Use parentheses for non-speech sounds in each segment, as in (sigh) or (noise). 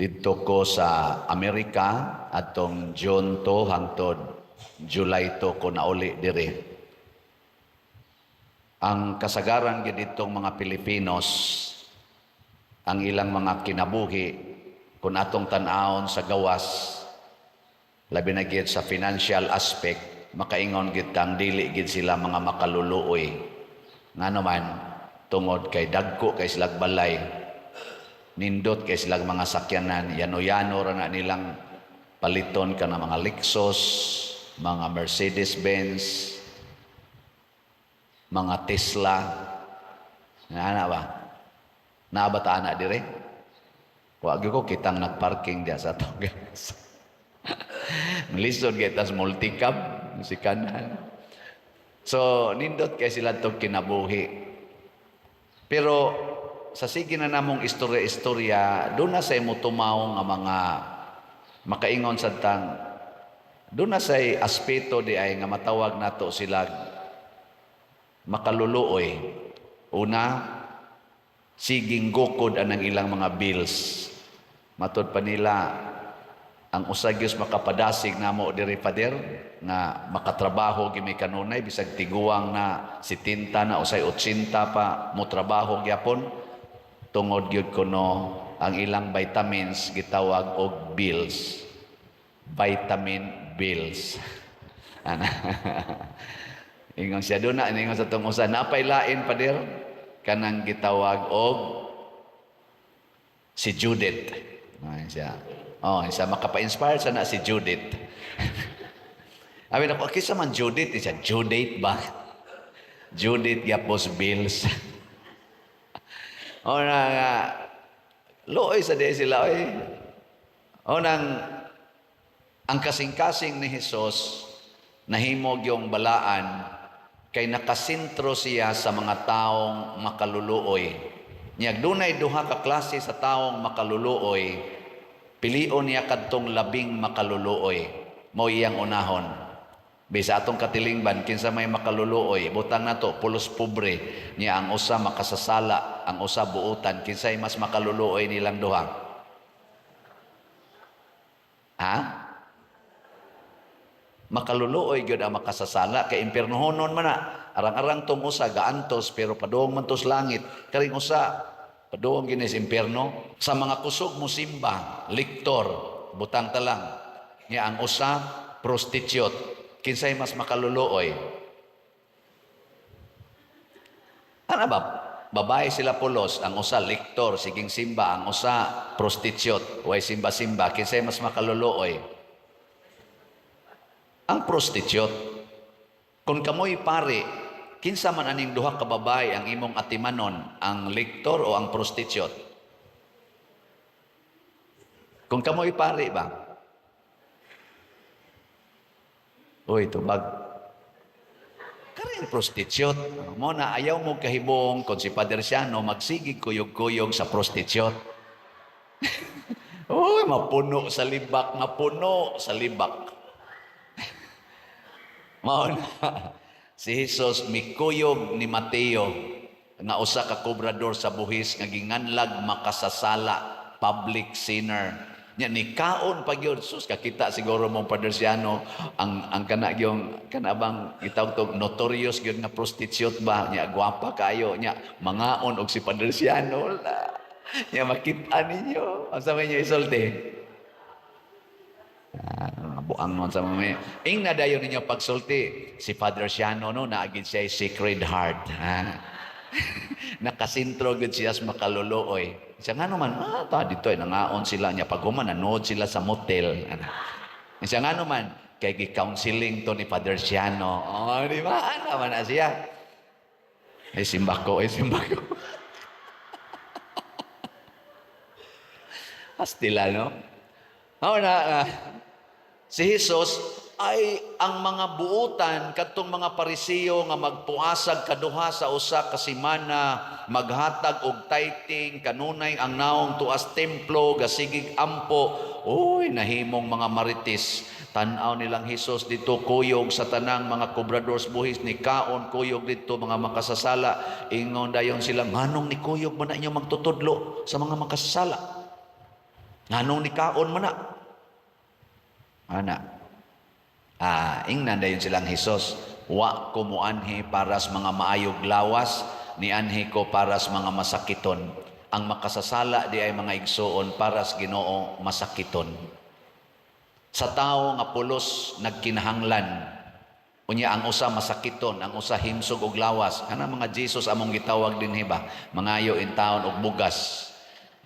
dito ko sa Amerika atong June 2 hangtod July 2 ko nauli diri. Ang kasagaran gid ditong mga Pilipinos ang ilang mga kinabuhi kung atong tan-awon sa gawas labi na gid sa financial aspect makaingon gid kang dili gid sila mga makaluluoy nga naman tungod kay dagko kay silag balay nindot kay silag mga sakyanan yano-yano ra na nilang paliton ka na mga Lexus mga Mercedes-Benz mga Tesla nga ana ba naabata na dire Wag ko kitang nagparking dia sa atong gas. (laughs) Lisod kay tas multicab si kanan. So nindot kay sila to kinabuhi. Pero sa sige na namong istorya-istorya, doon na sa imo tumaw nga mga makaingon sa tang doon na sa aspeto di ay nga matawag nato sila makaluluoy. Una, siging gukod anang ilang mga bills. Matod pa nila, ang usagyos makapadasig na mo diri pader nga makatrabaho gimi kanunay bisag tiguang na si tinta na usay 80 pa mo trabaho gyapon tungod gyud kuno ang ilang vitamins gitawag og bills. Vitamin bills. (laughs) Ana. (laughs) Ingon siya doon na ingon sa tong usa napay lain pader kanang gitawag og si Judith. Ay siya. Oh isa makapa-inspire sa na si Judith. (laughs) Abi na ko kisa man Judith siya Judith ba? Judith yapos bills o na nga looy sa di sila oy o nang ang kasing-kasing ni Jesus nahimog yung balaan kay nakasintro siya sa mga taong makaluluoy. Niyag dunay duha ka klase sa taong makaluluoy, pilion niya kadtong labing makaluluoy. Mo iyang unahon. Bisa atong katilingban kinsa may makaluluoy, butang nato pulos pobre niya ang usa makasasala, ang usa buutan kinsay mas makaluluoy nilang duha. Ha? makaluluoy gyud ang makasasala kay impiernohonon man na arang-arang tong usa gaantos pero padung man tos langit karing usa padung gini sa impierno sa mga kusog mo simba liktor butang talang nga ang usa prostitute kinsay mas makaluluoy ano ba babae sila pulos ang usa liktor siging simba ang usa prostitute way simba-simba kinsay mas makaluluoy ang prostitute. Kung kamoy pare, kinsa man aning duha ka babae ang imong atimanon, ang liktor o ang prostitute? Kung kamoy pare ba? Uy, tubag. Karing prostitute. Mo na ayaw mo kahibong kung si Padre Siano magsigig kuyog-kuyog sa prostitute. (laughs) Uy, mapuno sa libak, mapuno sa libak. Mao na si Jesus mikuyog ni Mateo nga usa ka kobrador sa buhis nga ginganlag makasasala public sinner nya ni kaon pag yun. Sus kakita siguro mong padersiano ang ang kana kanabang itawag to notorious gyud nga prostitute ba? Nya gwapa kayo. Nya mangaon og si padersiano la. Nya makita ninyo. Asa man niyo isulti. Ah, buang nun sa mga ing nadayon ninyo pagsulti si Father Siano no naagid siya sacred heart ha? (laughs) Nakasintro gud siya sa makaluluoy siya nga naman ah ta dito ay nangaon sila niya. Pag human nanood sila sa motel. Ano. siya nga naman kay gi-counseling to ni Father Siano. Oh di ba? Ano man na siya? Ay simbako ay simbako (laughs) Hastila, no? Oh, na, ah, si Jesus ay ang mga buutan katong mga parisiyo nga magpuasag kaduha sa usa ka semana maghatag og tithing kanunay ang naong tuas templo gasigig ampo uy nahimong mga marites tan-aw nilang Hesus dito kuyog sa tanang mga kobradors buhis ni kaon kuyog dito mga makasasala ingon dayon sila nganong ni kuyog man na inyo magtutudlo sa mga makasasala Nganong ni kaon man na? Ana. Ah, ingnan dayon silang Hesus. Wa ko mo anhi para sa mga maayog lawas, ni anhi ko para mga masakiton. Ang makasasala di ay mga igsoon para Ginoo masakiton. Sa tao nga pulos nagkinahanglan, Unya ang usa masakiton, ang usa himsog og lawas. Kana mga Jesus among gitawag din hiba, mangayo in taon og bugas.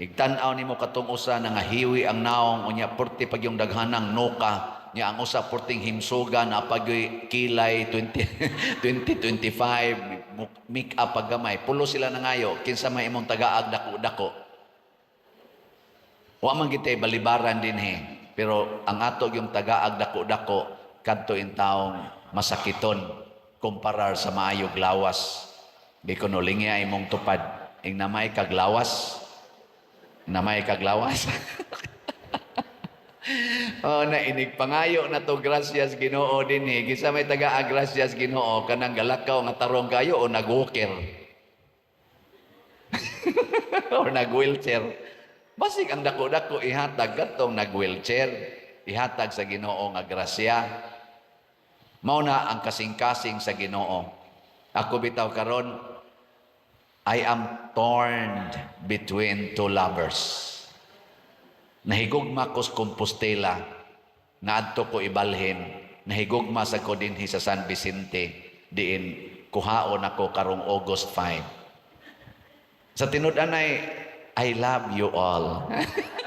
Igtan-aw nimo katong usa nga hiwi ang naong unya porti pag yung daghanang noka nya ang usa porting himsuga na pag kilay 20 2025 make up paggamay pulo sila nangayo kinsa may imong tagaag dako-dako Wa man kitay balibaran din he. Pero ang ato yung tagaag dako-dako kadto in taong masakiton kumparar sa maayog lawas. Biko no lingi ay mong tupad. Ing namay kag lawas. Namay kag lawas. (laughs) oh, na inig pangayo na to gracias Ginoo din eh. Kisa may taga gracias Ginoo kanang galakaw nga tarong kayo o nag-walker. (laughs) o nag-wheelchair. Basig ang dako-dako ihatag katong nag-wheelchair, ihatag sa Ginoo nga grasya. Mao na ang kasing-kasing sa Ginoo. Ako bitaw karon I am torn between two lovers. Nahigugma ko sa Compostela, naadto ko ibalhin, nahigugma sa ko dinhi sa San Vicente, diin kuhaon ako karong August 5. Sa tinud anay, I love you all. (laughs)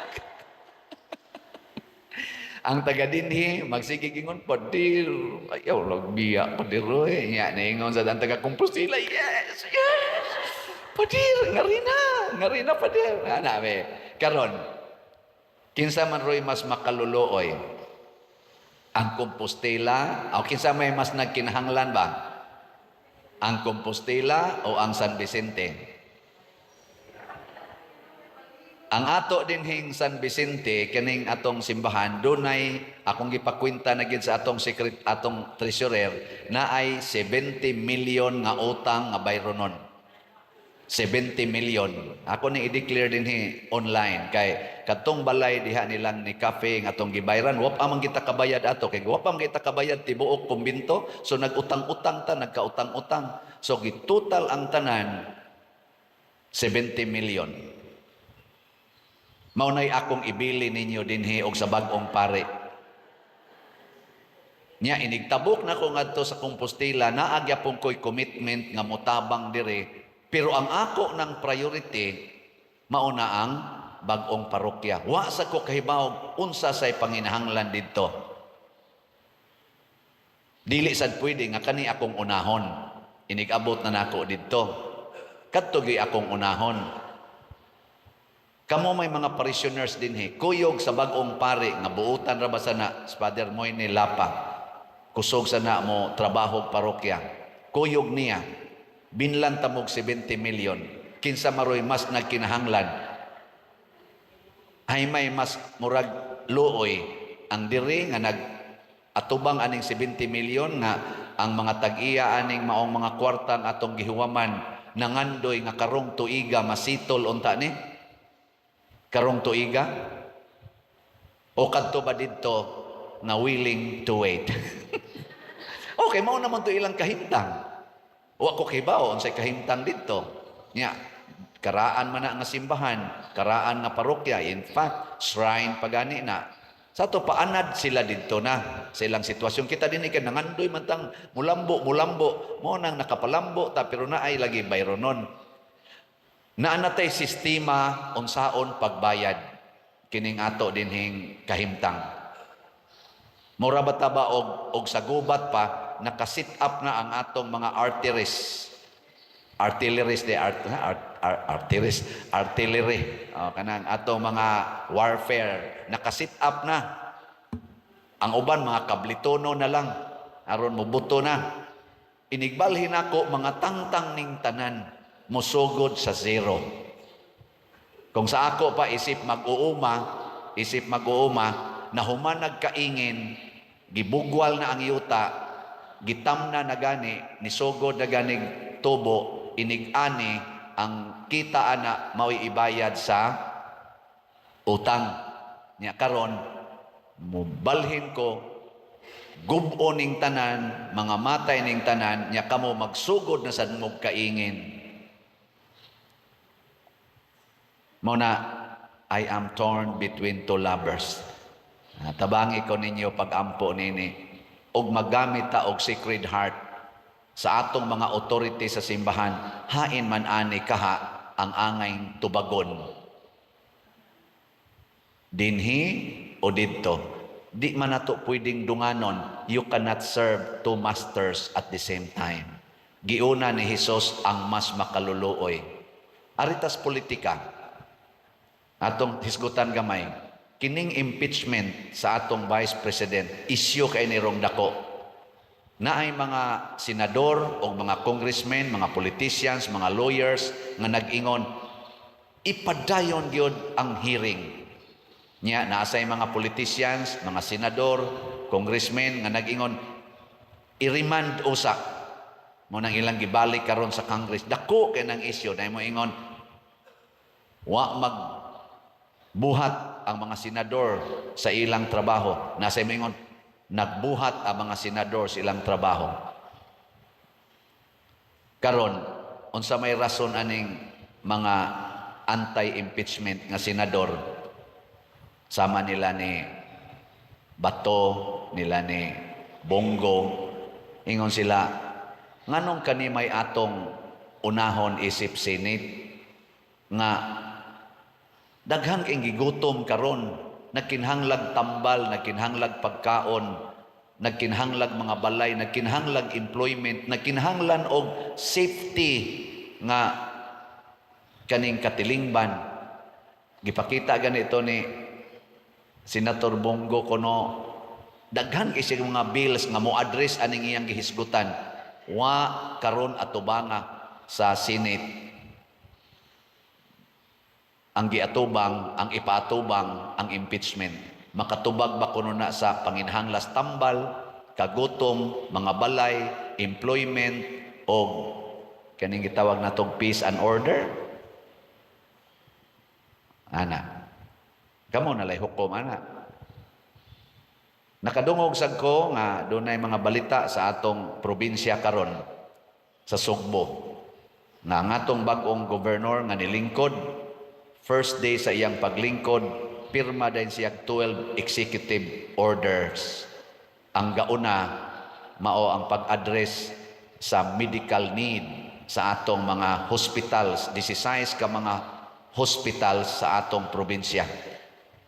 ang taga dinhi magsigigingon padir ayaw lagbiya padiroy nya ningon sa taga Compostela yes yes padir ngarina ngarina padir ana be karon kinsa man roy mas makaluluoy? Ang Compostela o kinsa may mas nagkinahanglan ba? Ang Compostela o ang San Vicente? Ang ato dinhing San Vicente kaning atong simbahan dunay akong gipakwenta na gid sa atong secret atong treasurer na ay 70 million nga utang nga bayronon. 70 million. Ako ni i-declare dinhi online kay katong balay diha nilang ni cafe nga atong gibayran wa pa man kita kabayad ato kay wa pa man kita kabayad tibuok kumbinto so nagutang-utang ta nagkautang-utang. So gitotal ang tanan 70 million. Maunay akong ibili ninyo dinhi og sa bag-ong pare. Nya inigtabok na ko ngadto sa Compostela naagya pong ko'y commitment nga motabang dire pero ang ako ng priority mauna ang bag-ong parokya. Wa sa ko kahibaw unsa say panginahanglan didto. Dili sad pwede nga kani akong unahon. Inigabot na nako didto. Kadto akong unahon. Kamo may mga parishioners din he. Kuyog sa bagong pare nga buutan ra ba sana sa Father Moy ni Lapa. Kusog sana mo trabaho parokya. Kuyog niya. Binlan tamog 70 million. Kinsa maroy mas nagkinahanglan. Ay may mas murag luoy ang diri nga nag atubang aning 70 million nga ang mga tag-iya aning maong mga kwartang atong gihuwaman nangandoy nga karong tuiga masitol unta ni karong tuiga? O kadto ba didto na willing to wait? (laughs) okay, mao naman to ilang kahimtang. Wa ko kibaw unsay kahimtang didto. Nya, karaan man na nga simbahan, karaan nga parokya, in fact, shrine pagani na. Sa to paanad sila didto na sa ilang sitwasyon. Kita din ikan nangandoy man tang mulambo, mulambo, mo nang nakapalambo ta pero na ay lagi bayronon. Naanatay sistema unsaon pagbayad kining ato dinhing kahimtang. Mura ba og, og sa pa nakasit up na ang atong mga arteries. Artilleries de art, art, art arteries, artillery. Oh, kanang atong mga warfare nakasit up na. Ang uban mga kablitono na lang aron mubuto na. Inigbalhin ako mga tangtang ning tanan musugod sa zero. Kung sa ako pa isip mag-uuma, isip mag-uuma, na human nagkaingin, gibugwal na ang yuta, gitam na nagani, nisugod na ganig tubo, inigani, ang kita ana mao'y ibayad sa utang. Nya karon mubalhin ko gubo ning tanan, mga matay ning tanan, nya kamo magsugod na sad mo kaingin. Muna, I am torn between two lovers. Tabangi ko ninyo pag-ampo nini. Og magamit ta og sacred heart sa atong mga authority sa simbahan, hain man ani kaha ang angay tubagon. Dinhi o didto. Di man nato pwedeng dunganon, you cannot serve two masters at the same time. Giuna ni Hesus ang mas makaluluoy. Aritas politika, atong hisgutan gamay, kining impeachment sa atong Vice President, isyo kay ni Rong Dako. Na ay mga senador o mga congressmen, mga politicians, mga lawyers nga nag-ingon, ipadayon gyud ang hearing. Nya naasay mga politicians, mga senador, congressmen nga nag-ingon i-remand usa mo nang ilang gibalik karon sa Congress. Dako kay nang issue na mo ingon wa mag buhat ang mga senador sa ilang trabaho. Nasa mo ingon nagbuhat ang mga senador sa ilang trabaho. Karon unsa may rason aning mga anti-impeachment nga senador sama nila ni Bato, nila ni Bongo, ingon sila, nganong kani may atong unahon isip Senate nga daghang king gigutom karon. Nagkinhanglag tambal, nagkinhanglag pagkaon, nagkinhanglag mga balay, nagkinhanglag employment, nagkinhanglan og safety nga kaning katilingban. Gipakita ganito ni Senator Bongo kono daghan kay siya mga bills nga mo address aning iyang gihisgutan. Wa karon atubanga sa Senate ang giatubang ang ipaatubang ang impeachment makatubag ba kuno na sa panginhanglas tambal kagutom mga balay employment o kaning gitawag natong peace and order ana Kamo na lay hukom ana. Nakadungog sad ko nga dunay mga balita sa atong probinsya karon sa Sugbo. Nga ang atong bag-ong gobernador nga nilingkod first day sa iyang paglingkod pirma din siya 12 executive orders. Ang gauna mao ang pag-address sa medical need sa atong mga hospitals, 16 ka mga hospitals sa atong probinsya.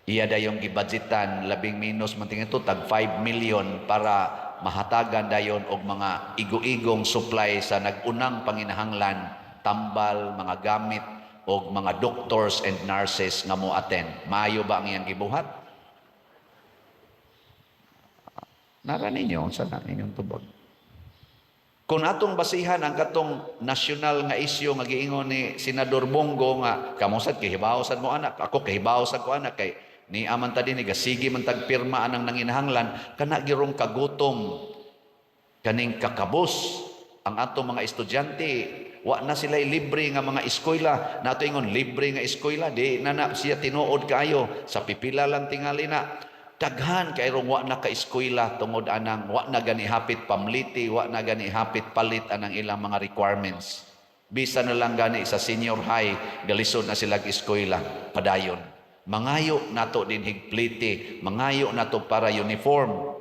Iya dayong gibudgetan labing minus man tingin ito tag 5 million para mahatagan dayon og mga igo-igong supply sa nagunang panginahanglan, tambal, mga gamit og mga doctors and nurses nga mo attend. Maayo ba ang iyang gibuhat? Nara ninyo sa inyong tubag. Kung atong basihan ang katong nasyonal nga isyu nga giingon ni Senador Bongo nga kamusad kahibaw sad mo anak ako kahibaw sad ko anak kay ni aman ta dinhi sige man tag pirma anang nanginahanglan kana girong kagutom kaning kakabos ang atong mga estudyante wa na sila libre nga mga eskwela. Nato ingon libre nga eskwela di na na siya tinuod kayo sa pipila lang tingali na. Daghan kay rong wa na ka eskwela tungod anang wa na gani hapit pamliti wa na gani hapit palit anang ilang mga requirements. Bisa na lang gani sa senior high galisod na sila eskwela padayon. Mangayo nato din higpliti mangayo nato para uniform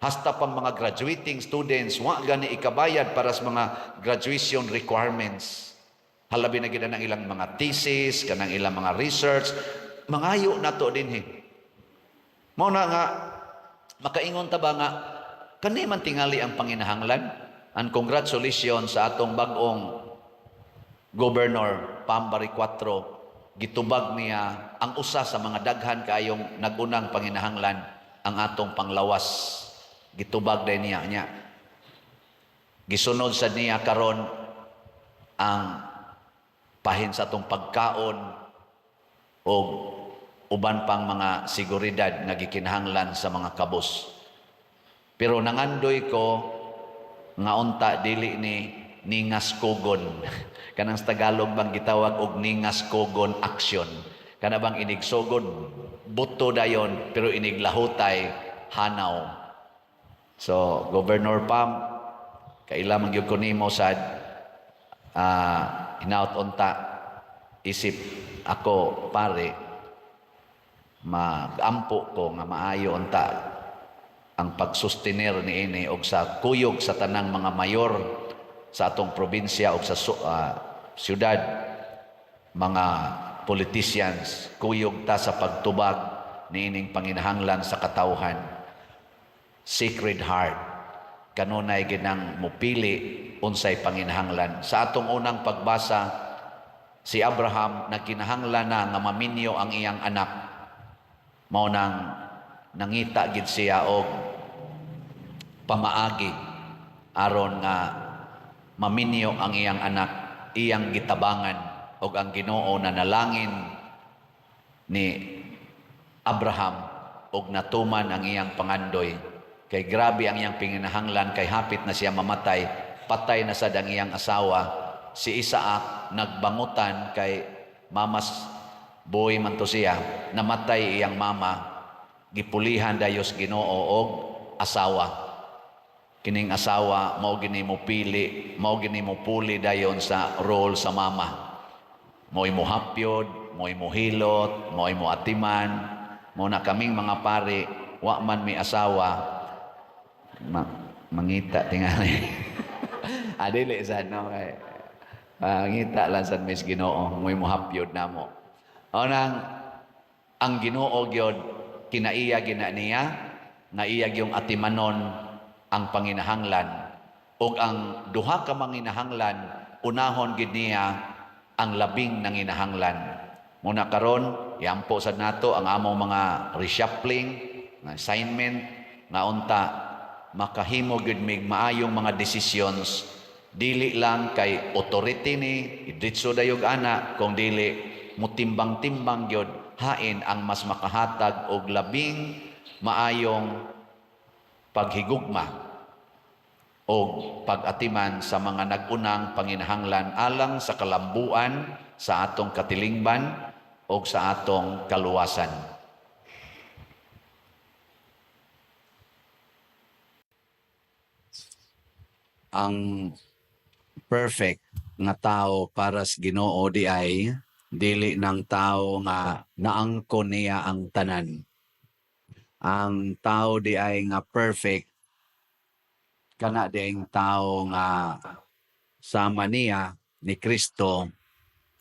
hasta pang mga graduating students wa gani ikabayad para sa mga graduation requirements. Halabi na gid ang ilang mga thesis kanang ilang mga research. Mangayo nato din he. Mao na nga makaingon ta ba nga kani man tingali ang panginahanglan? And congratulations sa atong bag-ong Governor Pambari 4 gitubag niya ang usa sa mga daghan kayong nagunang panginahanglan ang atong panglawas gitubag din niya niya. Gisunod sa niya karon ang pahin sa atong pagkaon o uban pang mga seguridad nga gikinahanglan sa mga kabos pero nangandoy ko nga unta dili ni ningas kogon. (laughs) Kanang sa Tagalog bang gitawag og ningas kogon action. Kana bang inigsogod buto dayon pero iniglahutay hanaw. So, Governor Pam, kaila man gyud ko nimo sad ah hinaut isip ako pare magampo ko nga maayo unta ang pagsustenir ni ini og sa kuyog sa tanang mga mayor sa atong probinsya og sa ah, syudad. Mga politicians kuyog ta sa pagtubag niining panginahanglan sa katawhan sacred heart. Kanunay ginang mupili unsay panginahanglan sa atong unang pagbasa si Abraham nagkinahanglan na nga maminyo ang iyang anak. Mao nang nangita gid siya og pamaagi aron nga maminyo ang iyang anak iyang gitabangan og ang Ginoo na nalangin ni Abraham og natuman ang iyang pangandoy kay grabe ang iyang pinginahanglan kay hapit na siya mamatay patay na sad ang iyang asawa. Si Isaac nagbangutan kay mamas boy man to siya namatay iyang mama. Gipulihan dayos Ginoo og asawa. Kining asawa mao gini mo pili mao gini mo puli dayon sa role sa mama. Mo imo hapyod mo imo hilot mo atiman. Mo na kaming mga pare wa man mi asawa ma, mangita tingali. (laughs) Adili sa no? Kay mangita lang sa mis Ginoo mo imo hapyod namo. O nang ang Ginoo gyud kinaiya gina niya nga iya yung atimanon ang panginahanglan. Ug ang duha ka manginahanglan unahon gid niya ang labing nanginahanglan. Muna karon yampo sad nato ang among mga reshuffling assignment nga unta makahimo gid mig maayong mga decisions dili lang kay authority ni idritso dayog ana kung dili mutimbang-timbang gyud hain ang mas makahatag og labing maayong paghigugma o pag-atiman sa mga nagunang panginahanglan alang sa kalambuan sa atong katilingban o sa atong kaluwasan. Ang perfect nga tao para sa Ginoo di ay dili ng tao nga naangkon niya ang tanan. Ang tao di ay nga perfect kana di ang tao nga sama niya ni Kristo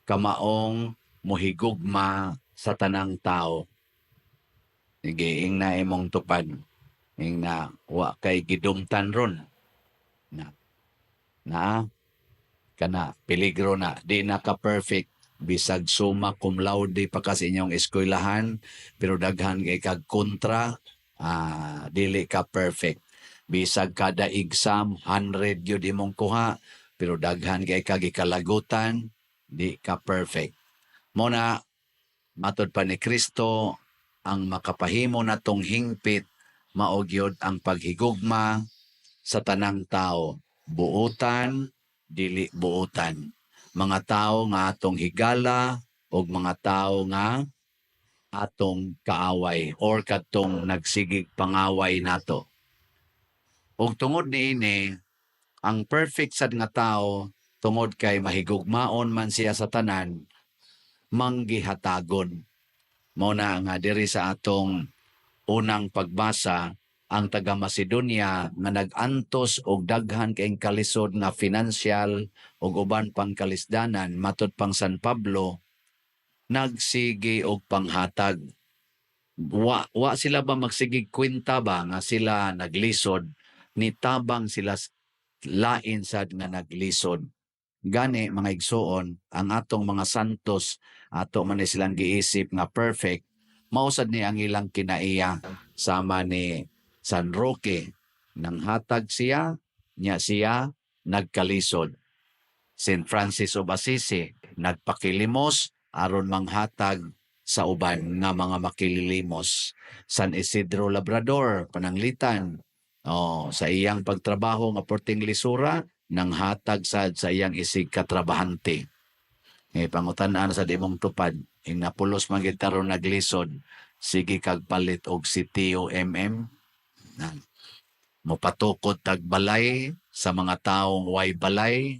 kamaong mohigugma sa tanang tao. Sige, ing na imong tupad. Ing na wa kay gidumtan ron. Na, na kana peligro na. Di na ka perfect. Bisag suma cum laude pa kasi inyong eskwelahan pero daghan kay kag kontra ah, dili ka perfect. Bisag kada exam 100 gyud imong kuha pero daghan kay kag ikalagutan di ka perfect. Mo na matod pa ni Kristo ang makapahimo natong hingpit mao gyud ang paghigugma sa tanang tao buutan dili buutan mga tao nga atong higala o mga tao nga atong kaaway or katong nagsigig pangaway nato. Ug tungod niini, ang perfect sad nga tao tungod kay mahigugmaon man siya sa tanan, manggihatagon. Mao na nga diri sa atong unang pagbasa ang taga Macedonia nga nag-antos og daghan kay kalisod nga financial ug uban pang kalisdanan matud pang San Pablo nagsige og panghatag. Wa, wa sila ba magsigig kwenta ba nga sila naglisod? Ni tabang sila lain sad nga naglisod. Gani mga igsoon ang atong mga santos ato man silang giisip nga perfect mausad ni ang ilang kinaiya sama ni San Roque. Nang hatag siya nya siya nagkalisod. St. Francis of Assisi nagpakilimos aron manghatag sa uban nga mga makililimos San Isidro Labrador pananglitan. Oh sa iyang pagtrabaho nga porting lisura nang hatag sad sa iyang isig katrabahante. Eh pangutan-an sa dimong tupad ing napulos man gid taron naglisod sige kag palit og CTO-MM. Na, mopatukod tag balay sa mga taong way balay.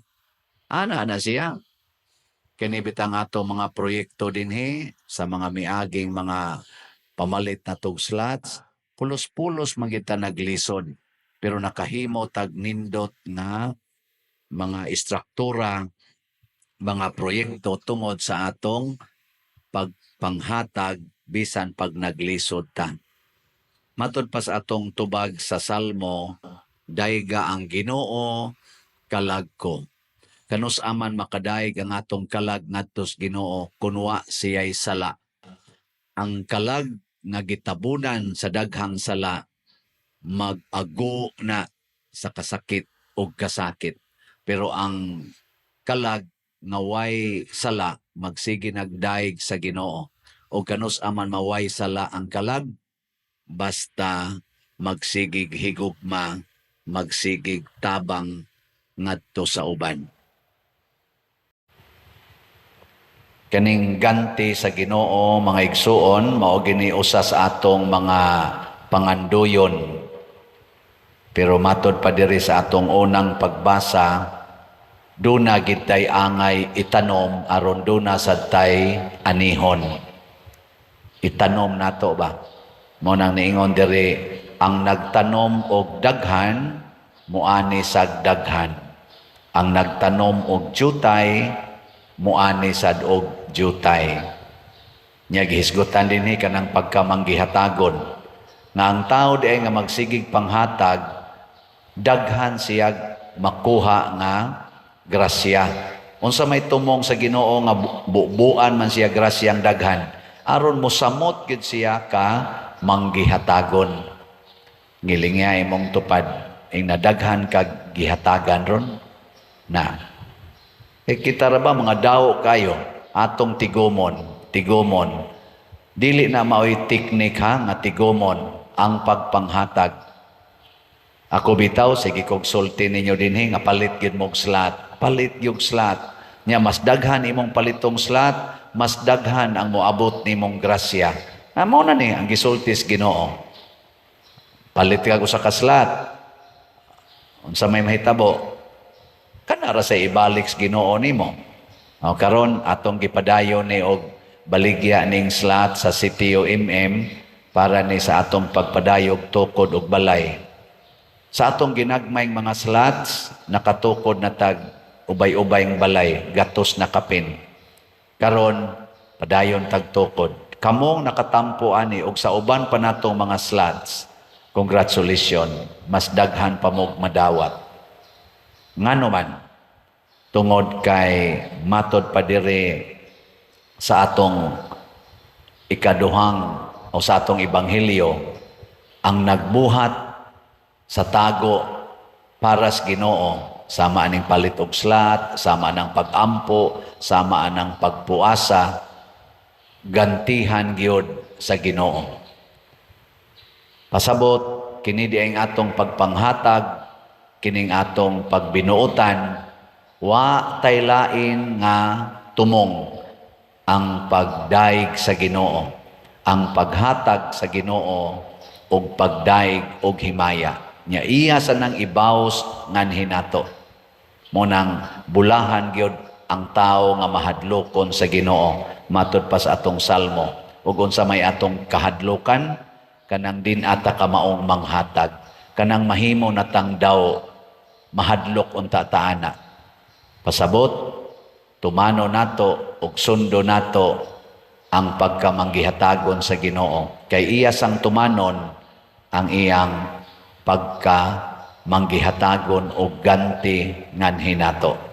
Ana na siya. Kinibitang ato mga proyekto din he sa mga miaging mga pamalit na tog slots. Pulos-pulos magita naglisod. Pero nakahimo tag nindot na mga istruktura, mga proyekto tungod sa atong pagpanghatag bisan pag naglisod ta. Matod pa sa atong tubag sa Salmo, dayga ang Ginoo kalag ko. Kanus aman makadayeg ang atong kalag ngadtos Ginoo kunwa siya'y sala. Ang kalag nga gitabunan sa daghang sala mag-ago na sa kasakit o kasakit. Pero ang kalag nga way sala magsige nagdaig sa Ginoo. O kanus aman maway sala ang kalag basta magsigig higugma, magsigig tabang ngadto sa uban. Kaning ganti sa Ginoo mga igsuon mao gini usa sa atong mga panganduyon. Pero matod pa diri sa atong unang pagbasa, duna gitay angay itanom aron duna sad tay anihon. Itanom nato ba? Mo nang niingon diri ang nagtanom og daghan muani sa daghan. Ang nagtanom og jutay muani sad og jutay. Nya gihisgutan dinhi kanang pagkamanggihatagon nga ang tao di nga magsigig panghatag daghan siya makuha nga grasya. Unsa may tumong sa Ginoo nga bu- buuan man siya grasyang daghan aron mosamot gid siya ka manggihatagon. Ngilingya imong tupad ing nadaghan kag gihatagan ron na E kita ra ba mga daw kayo atong tigomon, tigomon. Dili na mao'y teknik ha nga tigomon ang pagpanghatag. Ako bitaw sige kog sulti ninyo dinhi nga palit gyud mog slot. Palit gyud slot. Nya mas daghan imong palitong slot, mas daghan ang moabot nimong grasya. Amo na ni ang gisultis Ginoo. Palit ka sa kaslat. Unsa may mahitabo, kanara sa ibalik Ginoo nimo. O karon atong gipadayon ni og baligya ning slot sa CTO MM para ni sa atong pagpadayog tukod og balay. Sa atong ginagmayng mga slots nakatukod na tag ubay-ubayng balay, gatos na kapin. Karon padayon tag tukod. Kamong nakatampo ani og sa uban pa natong mga slots. Congratulations, mas daghan pa mog madawat. Ngano man, tungod kay matod pa diri sa atong ikaduhang o sa atong ebanghelyo ang nagbuhat sa tago para sa Ginoo sama aning palit og slat, sama anang pag-ampo, sama anang pagpuasa, gantihan gyud sa Ginoo. Pasabot kini di ang atong pagpanghatag kining atong pagbinuotan. Wa tay lain nga tumong ang pagdaig sa Ginoo ang paghatag sa Ginoo ug pagdaig og himaya. Nya iya sa nang ibaws ngan hinato mo nang bulahan gyud ang tao nga mahadlokon sa Ginoo matud pa sa atong salmo. Ug unsa may atong kahadlokan kanang din ata ka maong manghatag. Kanang mahimo natang daw mahadlok unta taana pasabot tumano nato ug sundo nato ang pagkamanggihatagon sa Ginoo. Kay iya sang tumanon ang iyang pagka manggihatagon og ganti ngan hinato